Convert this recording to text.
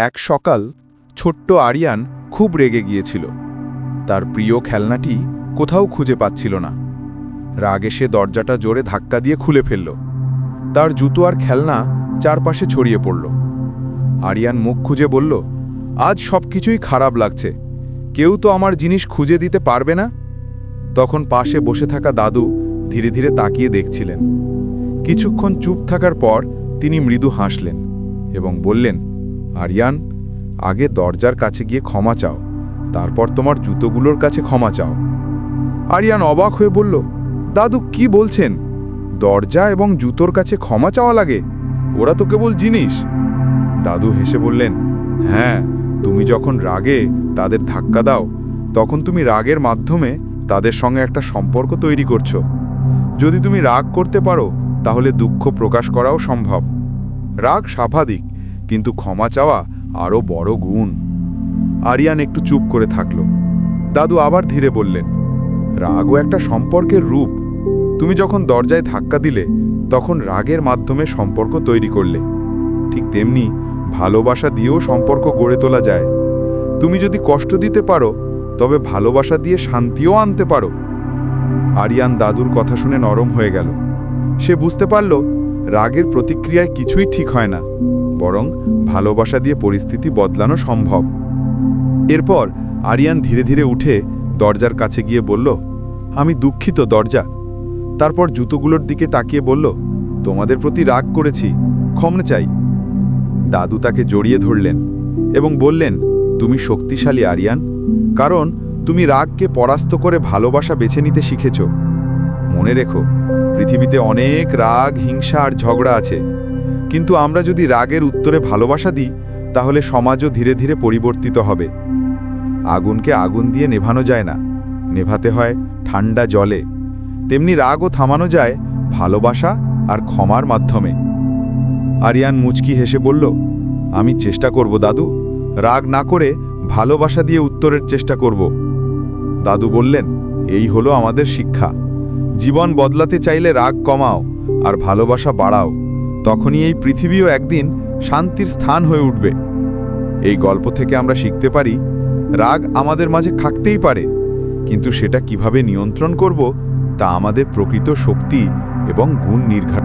এক সকাল ছোট্ট আরিয়ান খুব রেগে গিয়েছিল। তার প্রিয় খেলনাটি কোথাও খুঁজে পাচ্ছিল না। রাগে সে দরজাটা জোরে ধাক্কা দিয়ে খুলে ফেলল। তার জুতো আর খেলনা চারপাশে ছড়িয়ে পড়ল। আরিয়ান মুখ খুঁজে বলল, আজ সব কিছুই খারাপ লাগছে। কেউ তো আমার জিনিস খুঁজে দিতে পারবে না? তখন পাশে বসে থাকা দাদু ধীরে ধীরে তাকিয়ে দেখছিলেন। কিছুক্ষণ চুপ থাকার পর তিনি মৃদু হাসলেন এবং বললেন আরিয়ান, আগে দরজার কাছে গিয়ে ক্ষমা চাও, তারপর তোমার জুতোগুলোর কাছে ক্ষমা চাও। আরিয়ান অবাক হয়ে বলল, দাদু, কি বলছেন? দরজা এবং জুতোর কাছে ক্ষমা চাওয়া লাগে? ওরা তো কেবল জিনিস। দাদু হেসে বললেন হ্যাঁ তুমি যখন রাগে তাদের ধাক্কা দাও, তখন তুমি রাগের মাধ্যমে তাদের সঙ্গে একটা সম্পর্ক তৈরি করছ। যদি তুমি রাগ করতে পারো, তাহলে দুঃখ প্রকাশ করাও সম্ভব। রাগ স্বাভাবিক কিন্তু ক্ষমা চাওয়া আরও বড় গুণ। আরিয়ান একটু চুপ করে থাকল। দাদু আবার ধীরে বললেন, রাগও একটা সম্পর্কের রূপ। তুমি যখন দরজায় ধাক্কা দিলে, তখন রাগের মাধ্যমে সম্পর্ক তৈরি করলে। ঠিক তেমনি ভালোবাসা দিয়েও সম্পর্ক গড়ে তোলা যায়। তুমি যদি কষ্ট দিতে পারো, তবে ভালোবাসা দিয়ে শান্তিও আনতে পারো। আরিয়ান দাদুর কথা শুনে নরম হয়ে গেল। সে বুঝতে পারল, রাগের প্রতিক্রিয়ায় কিছুই ঠিক হয় না। বরং ভালোবাসা দিয়ে পরিস্থিতি বদলানো সম্ভব। এরপর আরিয়ান ধীরে ধীরে উঠে দরজার কাছে গিয়ে বলল, আমি দুঃখিত, দরজা। তারপর জুতোগুলোর দিকে তাকিয়ে বলল, তোমাদের প্রতি রাগ করেছি, ক্ষমা চাই। দাদু তাকে জড়িয়ে ধরলেন এবং বললেন, তুমি শক্তিশালী আরিয়ান, কারণ তুমি রাগকে পরাস্ত করে ভালোবাসা বেছে নিতে শিখেছ। মনে রেখো, পৃথিবীতে অনেক রাগ, হিংসা আর ঝগড়া আছে। কিন্তু আমরা যদি রাগের উত্তরে ভালোবাসা দিই, তাহলে সমাজও ধীরে ধীরে পরিবর্তিত হবে। আগুনকে আগুন দিয়ে নেভানো যায় না। নেভাতে হয় ঠান্ডা জলে। তেমনি রাগও থামানো যায় ভালোবাসা আর ক্ষমার মাধ্যমে। আরিয়ান মুচকি হেসে বলল, আমি চেষ্টা করব, দাদু। রাগ না করে ভালোবাসা দিয়ে উত্তরের চেষ্টা করব। দাদু বললেন, এই হলো আমাদের শিক্ষা। জীবন বদলাতে চাইলে রাগ কমাও আর ভালোবাসা বাড়াও। তখনই এই পৃথিবীও একদিন শান্তির স্থান হয়ে উঠবে। এই গল্প থেকে আমরা শিখতে পারি, রাগ আমাদের মাঝে থাকতেই পারে, কিন্তু সেটা কীভাবে নিয়ন্ত্রণ করব তা আমাদের প্রকৃত শক্তি এবং গুণ নির্ধারণ